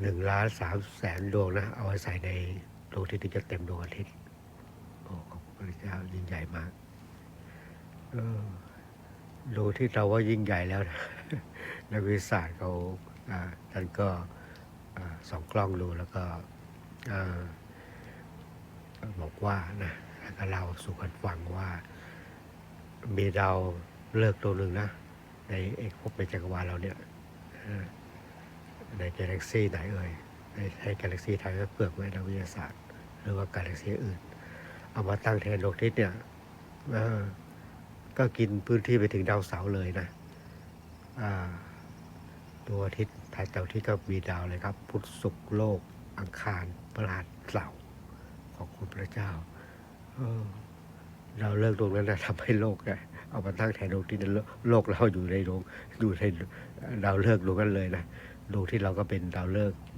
หนึ่งล้านสามแสนดวงนะ เอาไว้ใส่ในดวงอาทิตย์ที่จะเต็มดวงอาทิตย์โอ้ขอบคุณพระเจ้ายิ่งใหญ่มากเออดวงที่เราว่ายิ่งใหญ่แล้วนะนักวิทยาศาสตร์เขาอ่าท่านก็อ่สองกล้องดูแล้วก็อ่บอกว่านะแล้วก็เราสู่กันฟังว่า มีดาวเลิกตัวหนึ่งนะ ในเอกภพในจักรวาลเราเนี่ย ในกาแล็กซีไหนเอ่ยในในกาแล็กซีไทยก็เปลือกไว้นักวิทยาศาสตร์ หรือว่ากาแล็กซีอื่น เอามาตั้งแทนดวงอาทิตย์เนี่ยก็กินพื้นที่ไปถึงดาวเสาร์เลยนะดวงอาทิตย์ถ่ายดาวที่ก็มีดาวเลยครับ พุธศุกร์โลก อังคารพฤหัสเสาร์ขอบคุณพระเจ้าเราเลิกดวงนั้นนะทำให้โลกเนี่ยเอามาตั้งแทนดวงที่นั้นโลโลกเราอยู่ในดวงอยู่ในดาวเลิกดวงนั้นเลยนะ ดวงที่เราก็เป็นดาวเลิก